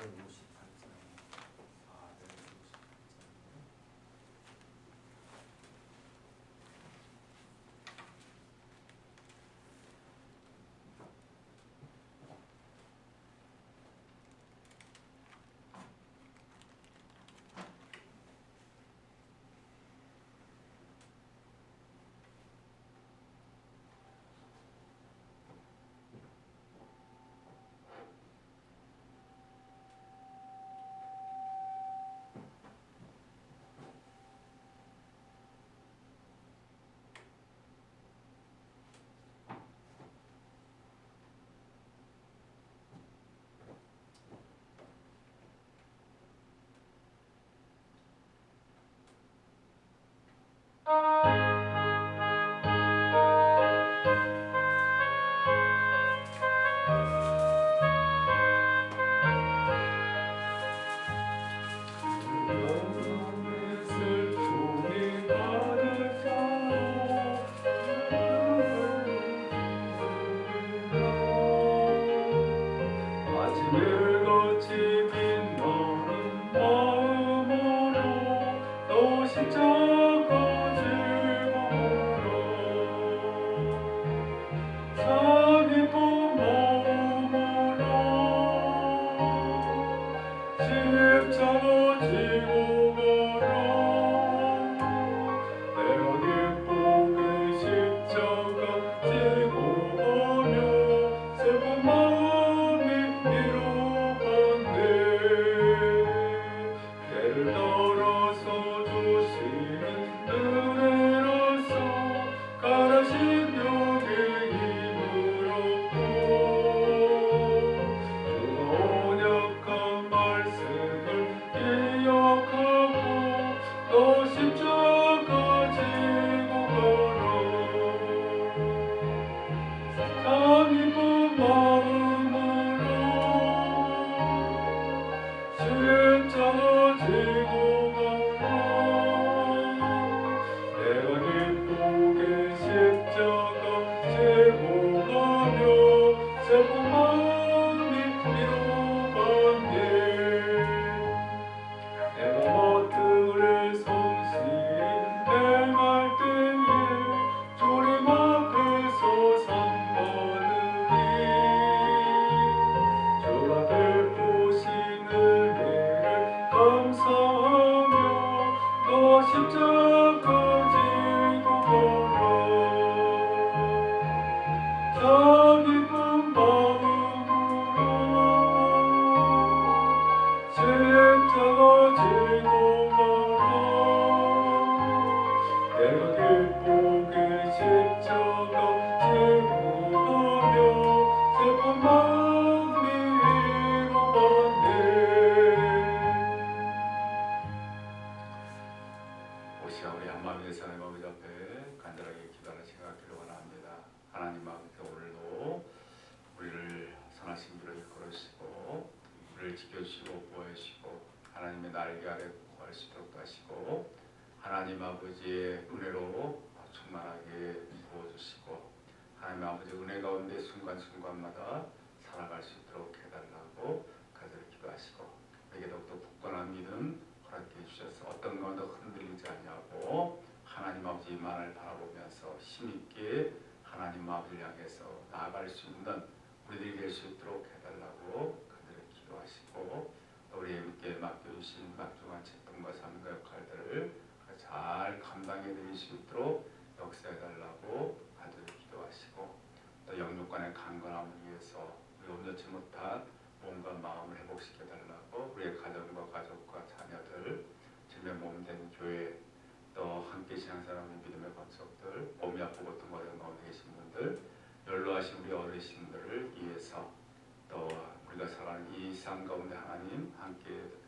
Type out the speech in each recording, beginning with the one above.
Bible rules. 주신 각종한 책임과 삶과 역할들을 잘 감당해 드릴 수 있도록 역사해 달라고 아들 기도하시고 또 영육간의 강건함을 위해서 우리 온전치 못한 몸과 마음을 회복시켜 달라고 우리의 가정과 가족과 자녀들 주변 몸된 교회 또 함께 신앙사람의 믿음의 건속들 몸이 아프고 고통 어려운 가운데 계신 분들 연로하신 우리 어르신들을 위해서 또 우리가 살아가는 이 삶 가운데 하나님 함께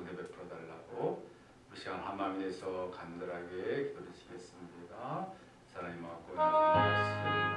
은혜 베풀어 달라고 우리 시간 한 마음이 돼서 간절하게 기도드리겠습니다. 하나님 앞고 말씀.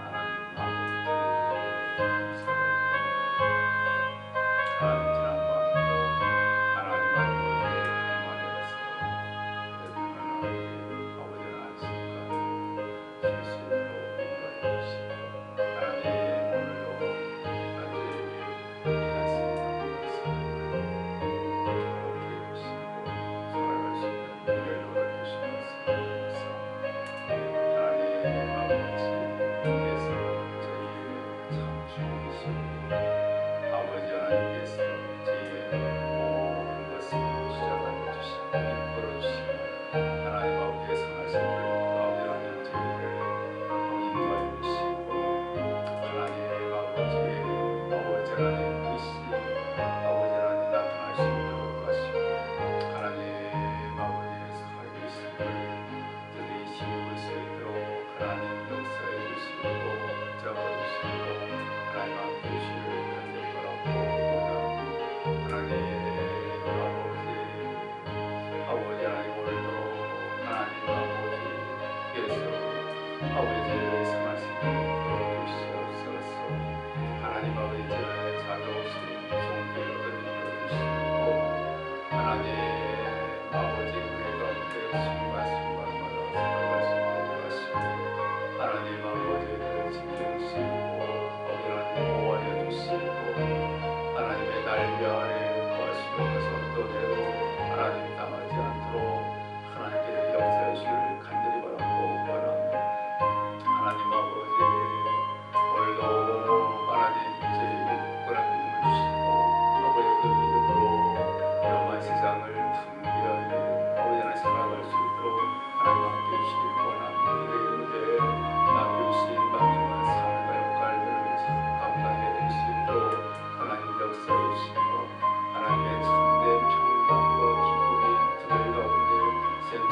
Oh, we're.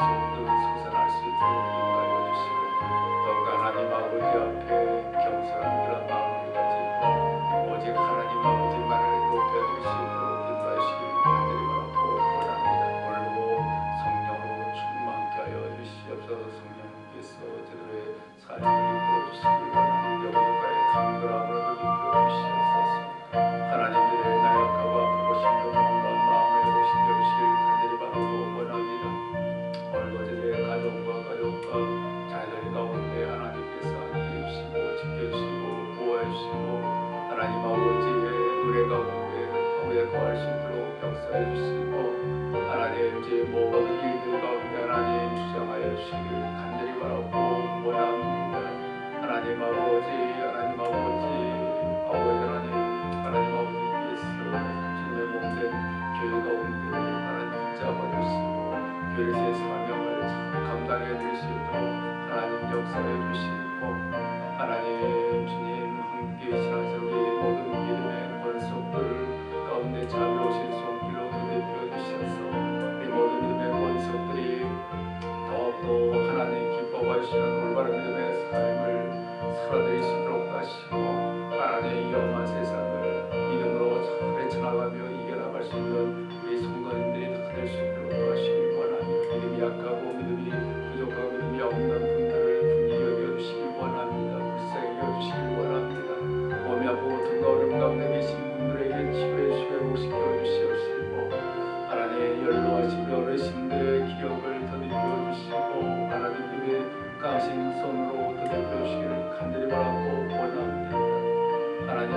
속사를 알수 있도록 인도하여 주시고 더욱 하나님 아버지 앞에 겸손한 별세 사명을 감당해 낼수 있도록 하나님 역사를 주시고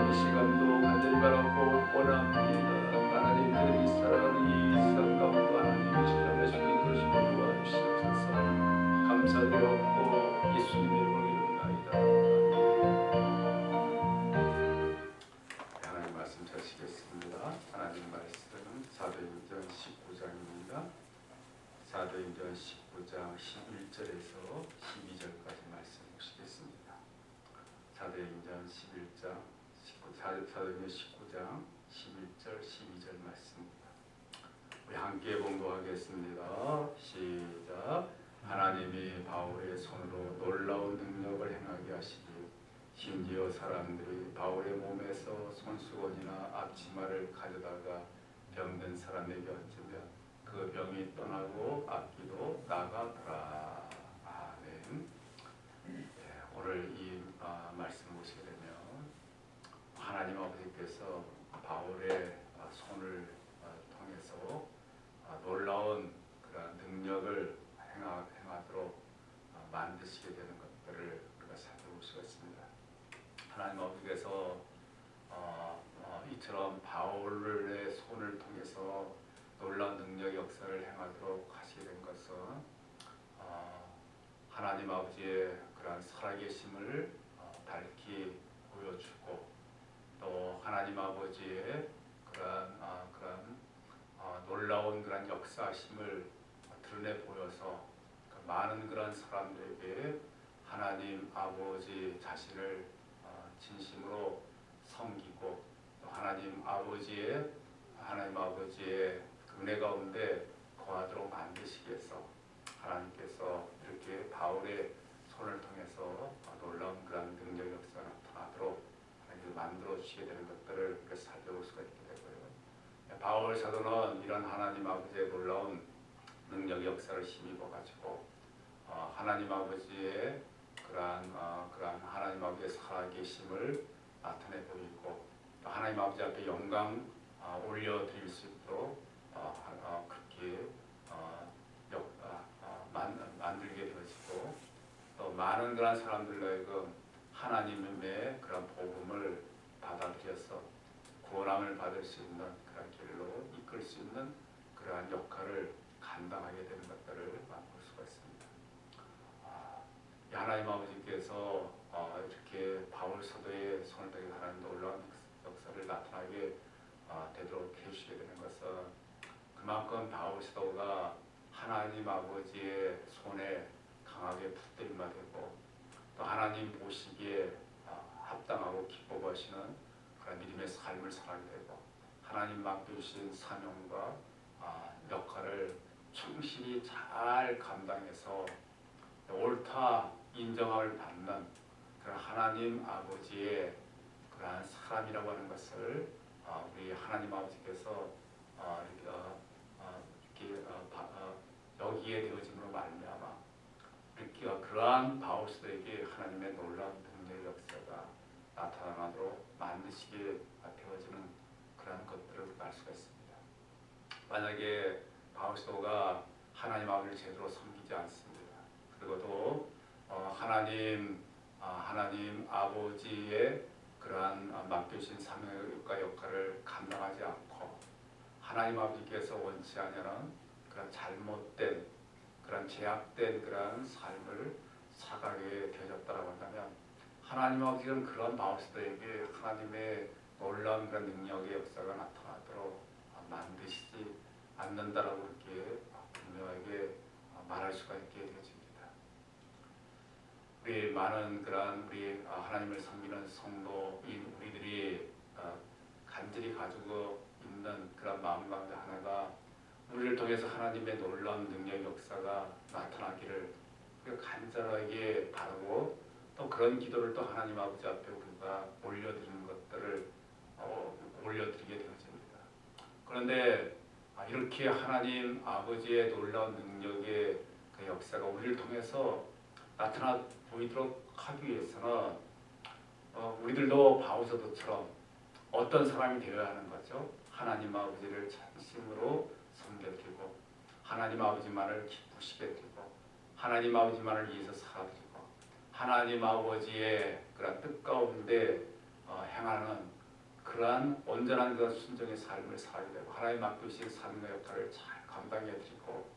이 시간도 간절히 바라고 원합니다. 하나님 그들이 살아가는 이 가운데 하나님의 시간에 주님 그러시고 도와주시옵소서. 감사드렸고 예수님의 바울의 손으로 놀라운 능력을 행하게 하시니 심지어 사람들이 바울의 몸에서 손수건이나 앞치마를 가져다가 병든 사람에게 얹으면 그 병이 떠나고 악기도 나가더라. 아멘. 네, 오늘 이 아, 말씀 보시게 되면 하나님 아버지께서 바울의 아, 손을 아, 통해서 아, 놀라운 그런 능력을 행하, 행하도록 아, 만드시게 되는 것들을 우리가 살펴볼 수가 있습니다. 하나님 아버지께서 어, 어, 이처럼 바울의 손을 통해서 놀라운 능력 역사를 행하도록 하시게 된 것은 어, 하나님 아버지의 그러한 살아계심을 어, 밝히 보여주고 또 하나님 아버지의 그러한 어, 그러한 어, 놀라운 그런 역사심을 드러내 보여서 그 많은 그런 사람들에게 하나님 아버지 자신을 어, 진심으로 섬기고 또 하나님 아버지의 하나님 아버지의 그 은혜 가운데 거하도록 위해서 하나님께서 이렇게 바울의 손을 통해서 어, 놀라운 그런 능력 역사가 나타나도록 만들어 주시게 되는 것들을 살펴볼 수가 있게 되고요. 바울 사도는 이런 하나님 아버지의 놀라운 능력 역사를 힘입어 가지고 어, 하나님 아버지의 그러한 어, 그러한 하나님 아버지의 살아계심을 나타내 보이고 또 하나님 아버지 앞에 영광 어, 올려드릴 수 있도록 어, 그렇게 어, 역, 어, 어, 만, 만들게 되어지고 또 많은 그런 사람들로 하나님의 그런 복음을 받아들여서 구원함을 받을 수 있는 그런 길로 이끌 수 있는 그러한 역할을 감당하게 되는 것들을 맛볼 수가 있습니다. 아, 이 하나님 아버지께서 어, 이렇게 바울 사도의 손을 통해 하나님 놀라운 역사를 나타나게 어, 되도록 해주시게 되는 것은 그만큼 사도가 하나님 아버지의 손에 강하게 붙들ima 되고 또 하나님 보시기에 어, 합당하고 기뻐하시는 그런 믿음의 삶을 살아게 되고 하나님 맡겨주신 사명과 아, 역할을 충실히 잘 감당해서 옳다 인정함을 받는 그런 하나님 아버지의 그러한 사람이라고 하는 것을 어, 우리 하나님 아버지께서 어, 이렇게, 어, 어, 이렇게 어, 바- 어, 여기에 되어짐으로 말미암아 어, 그러한 바울스에게 하나님의 놀라운 능력 역사가 나타나도록 만드시게 되어지는 그러한 것들을 알 수가 있습니다. 만약에 바울스도가 하나님 아버지를 제대로 섬기지 않습니다. 그리고 또 어, 하나님 아, 하나님 아버지의 그러한 아, 맡겨주신 사명과 역할을 감당하지 않고 하나님 아버지께서 원치 않으는 그런 잘못된 그런 제약된 그런 삶을 살아가게 되어졌다라고 한다면 하나님 아버지는 그런 바울스도에게 하나님의 놀라운 그런 능력의 역사가 나타나도록 만드시지 않는다라고 이렇게 분명하게 말할 수가 있게 되어집니다. 우리 많은 그런 우리 하나님을 섬기는 성도인 우리들이 어, 간절히 가지고 있는 그런 마음 가운데 하나가 우리를 통해서 하나님의 놀라운 능력 역사가 나타나기를 우리가 간절하게 바라고 또 그런 기도를 또 하나님 아버지 앞에 우리가 올려드리는 것들을 어, 올려드리게 되어집니다. 그런데 아, 이렇게 하나님 아버지의 놀라운 능력의 그 역사가 우리를 통해서 나타나 보이도록 하기 위해서는 어, 우리들도 바울서도처럼 어떤 사람이 되어야 하는 거죠? 하나님 아버지를 진심으로 섬겨드리고 하나님 아버지만을 기쁘시게 드리고 하나님 아버지만을 위해서 살아드리고 하나님 아버지의 그런 뜻 가운데 어, 행하는 그러한 온전한 그 순종의 삶을 살아야 되고 하나님 맡기신 삶의 역할을 잘 감당해 드리고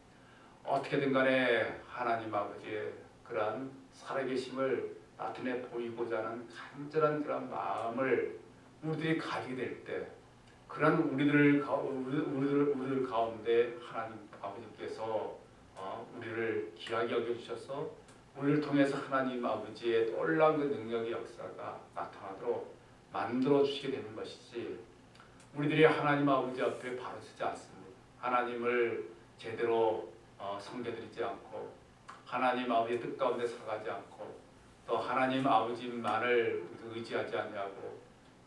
어떻게든 간에 하나님 아버지의 그러한 살아계심을 나타내 보이고자 하는 간절한 그런 마음을 우리들이 가지게 될 때 그런 우리들 우리들 우리들 가운데 하나님 아버지께서 어, 우리를 귀하게 여겨 주셔서 우리를 통해서 하나님 아버지의 놀라운 그 능력의 역사가 나타나도록 만들어 주시게 되는 것이지 우리들이 하나님 아버지 앞에 바로 서지 않습니다. 하나님을 제대로 어, 섬겨드리지 않고 하나님 아버지의 뜻 가운데 살아가지 않고 또 하나님 아버지만을 의지하지 않냐고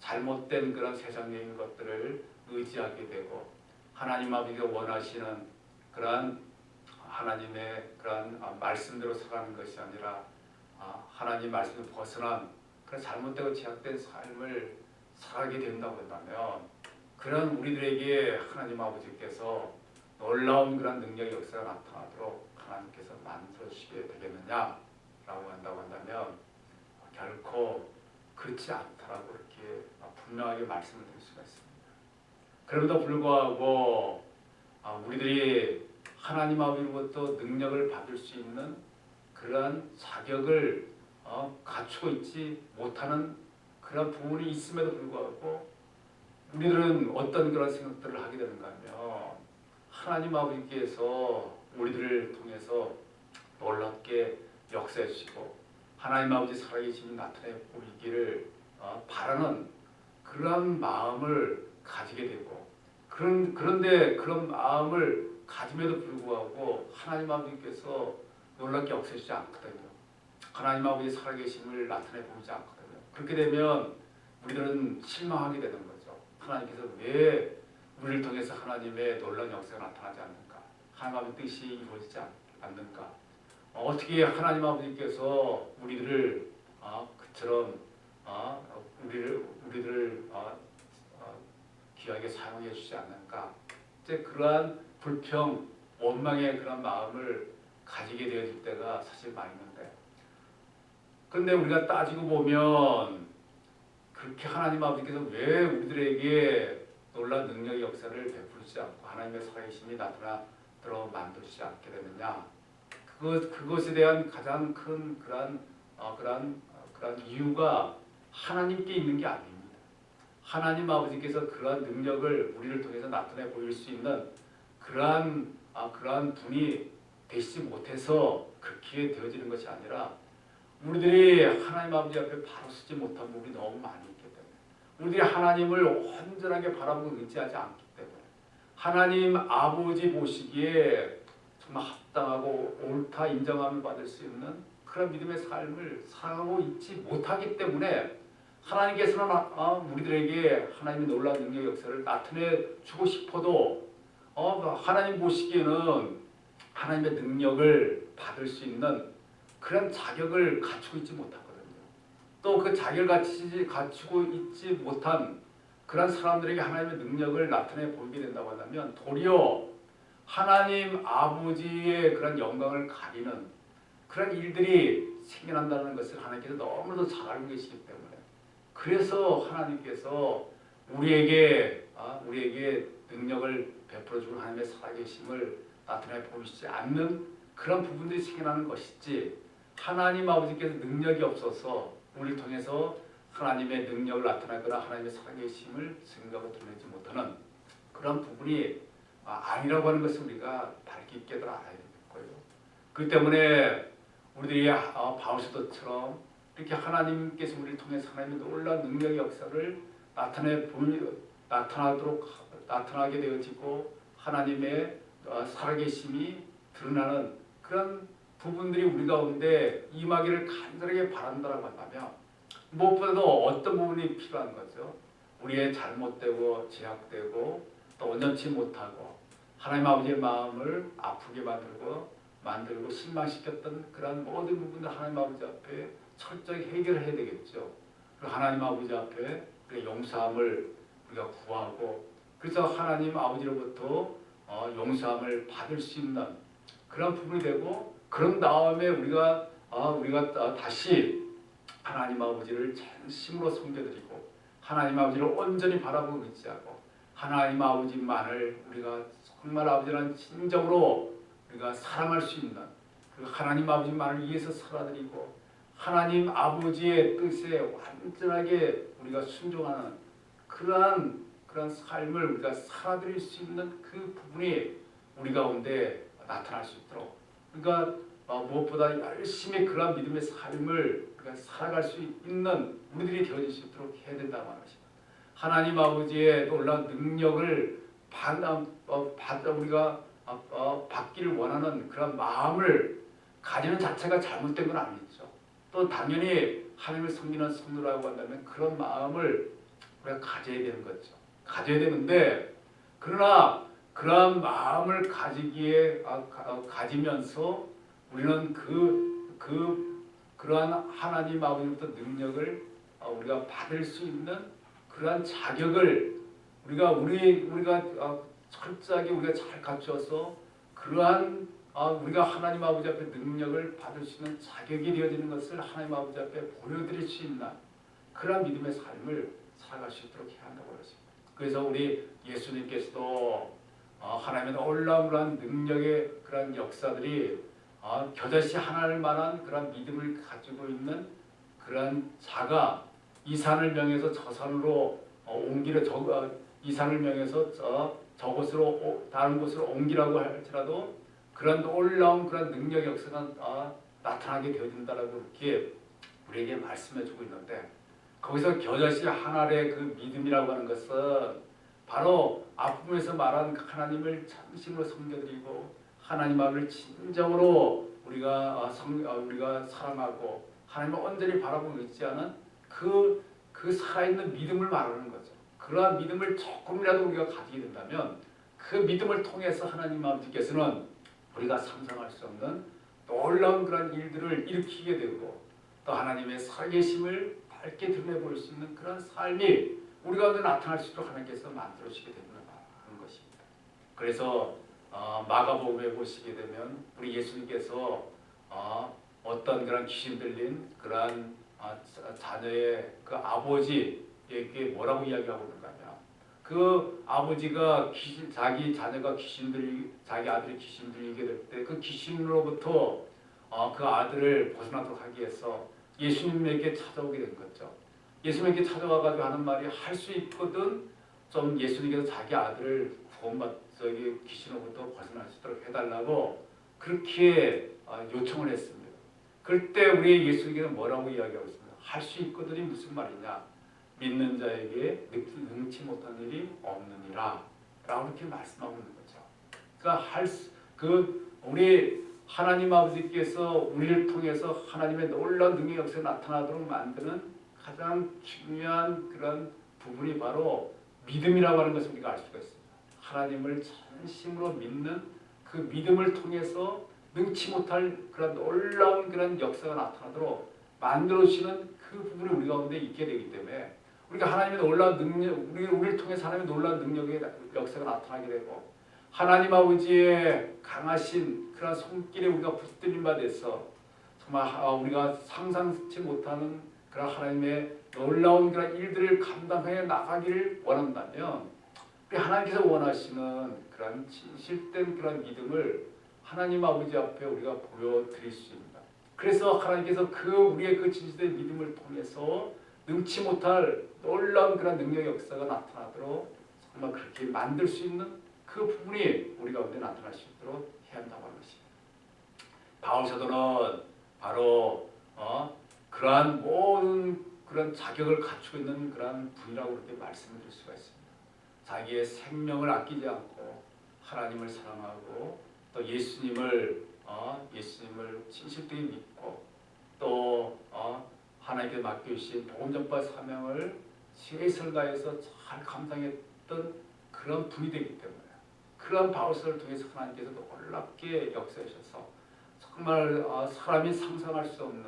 잘못된 그런 세상적인 것들을 의지하게 되고 하나님 아버지가 원하시는 그러한 하나님의 그러한 아, 말씀대로 살아가는 것이 아니라 아, 하나님 말씀을 벗어난 그런 잘못되고 제약된 삶을 살아가게 된다고 한다면 그런 우리들에게 하나님 아버지께서 놀라운 그런 능력의 역사가 나타나도록 하나님께서 만들어 주시게 되겠느냐라고 한다고 한다면 결코 그렇지 않다라고 이렇게 분명하게 말씀을 드릴 수가 있습니다. 그럼에도 불구하고 아, 우리들이 하나님 아버지로부터 능력을 받을 수 있는 그러한 자격을 어, 갖추고 있지 못하는 그런 부분이 있음에도 불구하고 우리들은 어떤 그런 생각들을 하게 되는가 하면 하나님 아버지께서 우리들을 통해서 놀랍게 역사해 주시고 하나님 아버지 살아계심이 나타내 보이기를 어, 바라는 그런 마음을 가지게 되고 그런 그런데 그런 마음을 가짐에도 불구하고 하나님 아버지께서 놀랍게 주지 않거든요. 하나님 아버지 살아계심을 나타내 보이지 않거든요. 그렇게 되면 우리들은 실망하게 되는 거죠. 하나님께서 왜 우리를 통해서 하나님의 놀라운 역사가 나타나지 않는가? 하나님 아버지 뜻이 이루어지지 않- 않는가? 어, 어떻게 하나님 아버지께서 우리들을 아, 그처럼 아, 우리를 우리들을 아, 아, 귀하게 사용해 주지 않는가? 이제 그러한 불평, 원망의 그런 마음을 가지게 되어질 때가 사실 있는데, 그런데 우리가 따지고 보면 그렇게 하나님 아버지께서 왜 우리들에게 놀라운 능력의 역사를 베풀지 않고 하나님의 살아계심이 나타나도록 만들지 않게 되느냐? 그것 그것에 대한 가장 큰 그런 어, 그런 어, 그런 이유가 하나님께 있는 게 아닙니다. 하나님 아버지께서 그러한 능력을 우리를 통해서 나타내 보일 수 있는 그러한 아, 그러한 분이 되시지 못해서 그렇게 되어지는 것이 아니라 우리들이 하나님 아버지 앞에 바로 서지 못한 부분이 너무 많이 있기 때문에 우리들이 하나님을 온전하게 바라보고 의지하지 않기 때문에 하나님 아버지 보시기에 정말 합당하고 옳다 인정함을 받을 수 있는 그런 믿음의 삶을 살아가고 있지 못하기 때문에 하나님께서는 어, 우리들에게 하나님의 놀라운 능력 역사를 나타내 주고 싶어도 어, 하나님 보시기에는 하나님의 능력을 받을 수 있는 그런 자격을 갖추고 있지 못하거든요. 또 그 자격을 갖추지 갖추고 있지 못한 그런 사람들에게 하나님의 능력을 나타내 보이게 된다고 한다면 도리어 하나님 아버지의 그런 영광을 가리는 그런 일들이 생겨난다는 것을 하나님께서 너무도 잘 알고 계시기 때문에 그래서 하나님께서 우리에게 아, 우리에게 능력을 베풀어 주는 하나님의 살아계심을 나타내 보이시지 않는 그런 부분들이 생겨나는 것이지 하나님 아버지께서 능력이 없어서 우리를 통해서 하나님의 능력을 나타내거나 하나님의 살아계심을 증거하고 드러내지 못하는 그런 부분이 아, 아니라고 하는 것을 우리가 밝게 깨달아 알아야 되고요. 그 때문에 우리들이 아, 바울사도처럼 이렇게 하나님께서 우리를 통해서 하나님의 놀라운 능력의 역사를 나타내 나타나도록 나타나게 되어지고 하나님의 어, 살아계심이 드러나는 그런 부분들이 우리 가운데 임하기를 간절하게 바란다라고 한다면 무엇보다도 어떤 부분이 필요한 거죠? 우리의 잘못되고 제약되고 또 온전치 못하고 하나님 아버지의 마음을 아프게 만들고 만들고 실망시켰던 그런 모든 부분들 하나님 아버지 앞에 철저히 해결해야 되겠죠. 그리고 하나님 아버지 앞에 그 용서함을 우리가 구하고 그래서 하나님 아버지로부터 어, 용서함을 받을 수 있는 그런 부분이 되고 그런 다음에 우리가 아, 우리가 다- 다시 하나님 아버지를 전심으로 섬겨드리고 하나님 아버지를 온전히 바라보고 의지하고 하나님 아버지만을 우리가 정말 아버지라는 진정으로 우리가 사랑할 수 있는 그 하나님 아버지만을 위해서 살아드리고 하나님 아버지의 뜻에 완전하게 우리가 순종하는 그러한 그런 삶을 우리가 살아드릴 수 있는 그 부분이 우리 가운데 나타날 수 있도록 그러니까 어, 무엇보다 열심히 그러한 믿음의 삶을 우리가 살아갈 수 있는 우리들이 되어질 수 있도록 해야 된다고 것입니다. 하나님 아버지의 놀라운 능력을 받, 어, 받, 우리가 어, 어, 받기를 원하는 그런 마음을 가지는 자체가 잘못된 건 아니죠. 또 당연히 하나님을 섬기는 성도라고 한다면 그런 마음을 우리가 가져야 되는 거죠. 가져야 되는데 그러나 그러한 마음을 가지기에 아, 가, 어, 가지면서 우리는 그, 그 그러한 하나님 아버지로부터 능력을 어, 우리가 받을 수 있는 그러한 자격을 우리가 우리 우리가 어, 철저하게 우리가 잘 갖춰서 그러한 어, 우리가 하나님 아버지 앞에 능력을 받을 수 있는 자격이 되어지는 것을 하나님 아버지 앞에 보여드릴 수 있는 그러한 믿음의 삶을 살아갈 수 있도록 해야 한다고 그랬습니다. 그래서 우리 예수님께서도 어, 하나님의 놀라운 그런 능력의 그런 역사들이 어, 겨자씨 하나를 만한 그런 믿음을 가지고 있는 그런 자가 이 산을 명해서 저 산으로 어, 옮기려 저, 어, 이 산을 명해서 저, 저곳으로 오- 다른 곳으로 옮기라고 할지라도 그런 놀라운 그런 능력 역사가 어, 나타나게 되어진다라고 이렇게 우리에게 말씀해주고 있는데 거기서 겨자씨 하나의 그 믿음이라고 하는 것은 바로 아픔에서 말한 하나님을 참심으로 섬겨드리고 하나님 앞을 진정으로 우리가 어, 성, 어, 우리가 사랑하고 하나님을 온전히 바라보고 있지 않은 그, 그 살아있는 믿음을 말하는 거죠. 그러한 믿음을 조금이라도 우리가 가지게 된다면 그 믿음을 통해서 하나님 아버지께서는 우리가 상상할 수 없는 놀라운 그런 일들을 일으키게 되고 또 하나님의 살계심을 밝게 드러내볼 수 있는 그런 삶이 우리 가운데 나타날 수 있도록 하나님께서 만들어주시게 되는 것입니다. 그래서 어, 마가복음에 보시게 되면 우리 예수님께서 어, 어떤 그런 귀신 들린 그러한 어, 자- 자녀의 그 아버지에게 뭐라고 이야기하고 있는가면 그 아버지가 귀신 자기 자녀가 귀신 들 자기 아들이 귀신 들리게 될 때 그 귀신으로부터 어, 그 아들을 벗어나도록 하기 위해서 예수님에게 찾아오게 된 거죠. 예수님에게 찾아와가지고 하는 말이 할 수 있거든 좀 예수님께서 자기 아들을 구원받 저기 귀신으로부터 벗어날 수 있도록 해달라고 그렇게 어, 요청을 했습니다. 그때 우리 예수님께서 뭐라고 이야기하고 있습니다. 할 수 있거든이 무슨 말이냐? 믿는 자에게 능치, 못한 일이 없느니라. 라고 이렇게 말씀하고 있는 거죠. 그러니까 할 그 우리 하나님 아버지께서 우리를 통해서 하나님의 놀라운 능력 역사가 나타나도록 만드는 가장 중요한 그런 부분이 바로 믿음이라고 하는 것을 우리가 알 수가 있습니다. 하나님을 전심으로 믿는 그 믿음을 통해서 능치 못할 그런 놀라운 그런 역사가 나타나도록 만들어주시는 그 부분이 우리 가운데 있게 되기 때문에 우리가 하나님의 놀라운 능력, 우리, 우리를 통해서 하나님의 놀라운 능력의 역사가 나타나게 되고 하나님 아버지의 강하신 그런 손길에 우리가 붙들림 바 돼서 정말 하- 우리가 상상치 못하는 그런 하나님의 놀라운 그런 일들을 감당해 나가기를 원한다면 우리 하나님께서 원하시는 그런 진실된 그런 믿음을 하나님 아버지 앞에 우리가 보여드릴 수 있습니다. 그래서 하나님께서 그 우리의 그 진실된 믿음을 통해서 능치 못할 놀라운 그런 능력 역사가 나타나도록 정말 그렇게 만들 수 있는 그 부분이 우리 가운데 나타날 수 있도록 해야 한다고 하는 것입니다. 바울 사도는 바로 어, 그러한 모든 그런 자격을 갖추고 있는 그러한 분이라고 그렇게 말씀드릴 수가 있습니다. 자기의 생명을 아끼지 않고 하나님을 사랑하고 또 예수님을 어, 예수님을 진실되게 믿고 또 어, 하나님께 맡겨주신 복음 전파 사명을 다해서 잘 감당했던 그런 분이 되기 때문에 그런 바울서를 통해서 하나님께서 놀랍게 역사하셔서 정말 어, 사람이 상상할 수 없는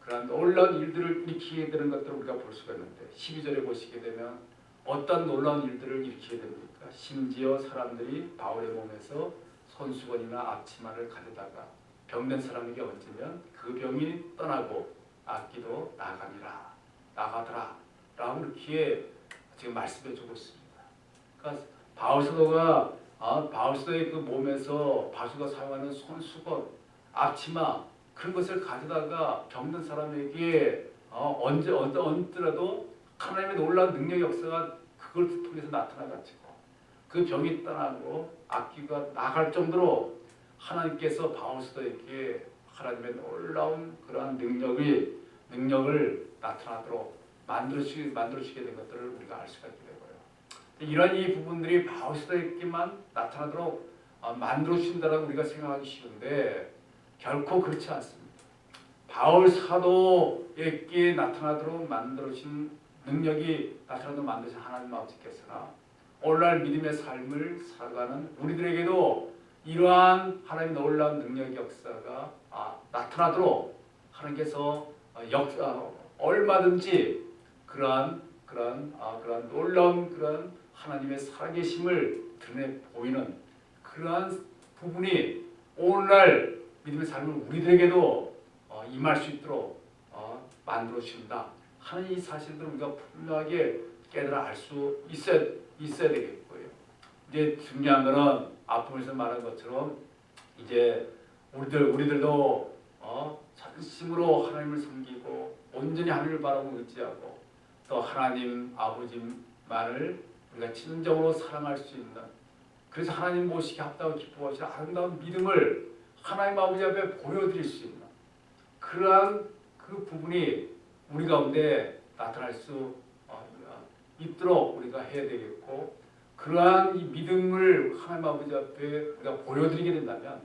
그런 놀라운 일들을 일으키게 되는 것들을 우리가 볼 수가 있는데 12절에 보시게 되면 어떤 놀라운 일들을 일으키게 됩니까? 심지어 사람들이 바울의 몸에서 손수건이나 앞치마를 가져다가 병든 사람에게 얹으면 그 병이 떠나고 악기도 나가니라 나가더라 라고 이렇게 지금 말씀해 주고 있습니다. 그러니까 바울사도가 아, 바울사도의 그 몸에서 바수가 사용하는 손 수건, 앞치마 그런 것을 가져다가 병든 사람에게 어, 언제 언제 얹더라도 하나님의 놀라운 능력 역사가 그걸 통해서 나타나가지고 그 병이 떠나고 악기가 나갈 정도로 하나님께서 바울사도에게 하나님의 놀라운 그러한 능력이 능력을 나타나도록 만들어주게 만들어주게 된 것들을 우리가 알 수가 있게 되고요. 이런 이 부분들이 바울사도에게만 나타나도록 어, 만들어 주신다라고 우리가 생각하기 쉬운데 결코 그렇지 않습니다. 바울 사도에게 나타나도록 만들어 주신 능력이 나타나도록 만드신 하나님 아버지께서나 오늘날 믿음의 삶을 살아가는 우리들에게도 이러한 하나님의 놀라운 능력 역사가 아, 나타나도록 하나님께서 어, 역 어, 얼마든지 그러한 그러한 아, 그러한 놀라운 그러한 하나님의 살아계심을 드러내 보이는 그러한 부분이 오늘날 믿음의 삶을 우리들에게도 어, 임할 수 있도록 어, 만들어 주신다 하는 이 사실들을 우리가 분명하게 깨달아 알 수 있어야 있어야 되겠고요. 이제 중요한 거는 앞부분에서 말한 것처럼 이제 우리들 우리들도 어, 전심으로 하나님을 섬기고 온전히 하나님을 바라고 의지하고 또 하나님 아버지만을 우리가 진정으로 사랑할 수 있는 그래서 하나님 모시기 합당하고 기뻐하시는 아름다운 믿음을 하나님 아버지 앞에 보여드릴 수 있는 그러한 그 부분이 우리 가운데 나타날 수 어, 있도록 우리가 해야 되겠고 그러한 이 믿음을 하나님 아버지 앞에 우리가 보여드리게 된다면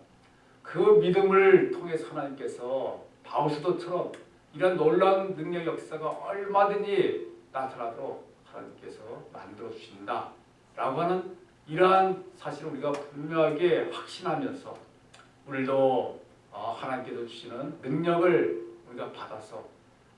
그 믿음을 통해서 하나님께서 바우스도처럼 이런 놀라운 능력 역사가 얼마든지 나타나도록 하나님께서 만들어 주신다라고 하는 이러한 사실을 우리가 분명하게 확신하면서 우리도 어, 하나님께서 주시는 능력을 우리가 받아서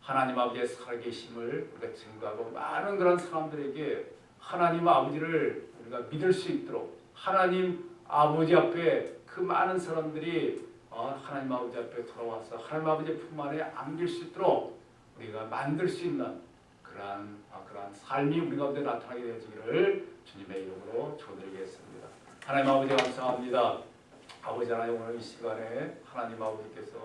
하나님 아버지의 살아계심을 우리가 증거하고 많은 그런 사람들에게 하나님 아버지를 우리가 믿을 수 있도록 하나님 아버지 앞에 그 많은 사람들이 어, 하나님 아버지 앞에 돌아와서 하나님 아버지 품 안에 안길 수 있도록 우리가 만들 수 있는 그러한 어, 그러한 삶이 우리 가운데 나타나게 되기를 주님의 이름으로 축원드리겠습니다. 하나님 아버지 감사합니다. 아버지 하나님 오늘 이 시간에 하나님 아버지께서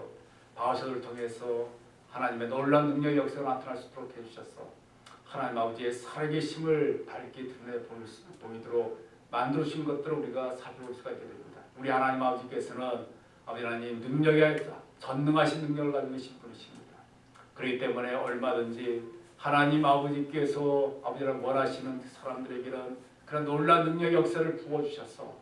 바울서를 통해서 하나님의 놀라운 능력 역사가 나타날 수 있도록 해주셔서 하나님 아버지의 살아계심을 밝게 드러내 보이도록 만들어 주신 것들을 우리가 살펴볼 수가 있게 됩니다. 우리 하나님 아버지께서는 아버지 하나님 능력에 전능하신 능력을 가지고 계신 분이십니다. 그렇기 때문에 얼마든지 하나님 아버지께서 아버지랑 원하시는 사람들에게는 그런 놀라운 능력 역사를 부어주셔서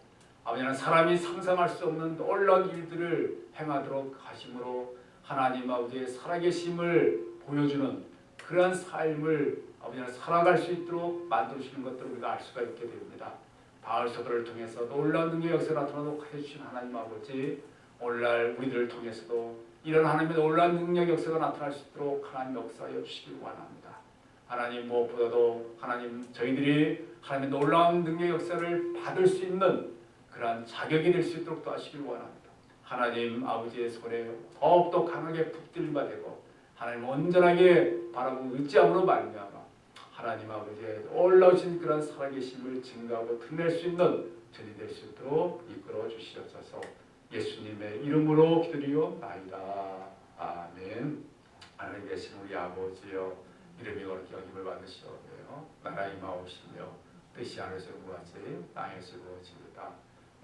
아버지는 사람이 상상할 수 없는 놀라운 일들을 행하도록 하심으로 하나님 아버지의 살아계심을 보여주는 그러한 삶을 아버지는 살아갈 수 있도록 만들어주시는 것들을 우리가 알 수가 있게 됩니다. 바울서들을 통해서 놀라운 능력 역사를 나타나도록 해주신 하나님 아버지 오늘날 우리들을 통해서도 이런 하나님의 놀라운 능력 역사가 나타날 수 있도록 하나님 역사하여 주시길 원합니다. 하나님 무엇보다도 하나님 저희들이 하나님의 놀라운 능력 역사를 받을 수 있는 그러한 자격이 될 수 있도록 도와주시길 원합니다. 하나님 아버지의 손에 더욱더 강하게 붙들림바 되고 하나님 온전하게 바라보고 의지함으로 말미암아 하나님 아버지의 올라오신 그런 살아계심을 증거하고 드낼 수 있는 전이 될 수 있도록 이끌어 주시옵소서 예수님의 이름으로 기도리옵나이다. 아멘. 하나님 계신 우리 아버지여 이름이 거룩히 여김을 받으시오며 나라 임하옵시며 뜻이 하늘에서 구하지 땅에서 구하지이다.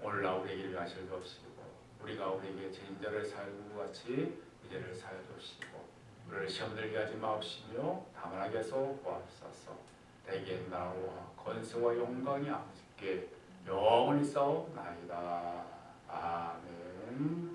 오늘날 우리에게 일하실 주옵시고 우리가 우리에게 죄인자를 사하고 같이 이제를 주시고 우리를 시험 들게 하지 마옵시며 다만하게 해서 구하옵소서. 대개 나라와 건세와 영광이 아버지께 영원히 싸움나이다 아멘.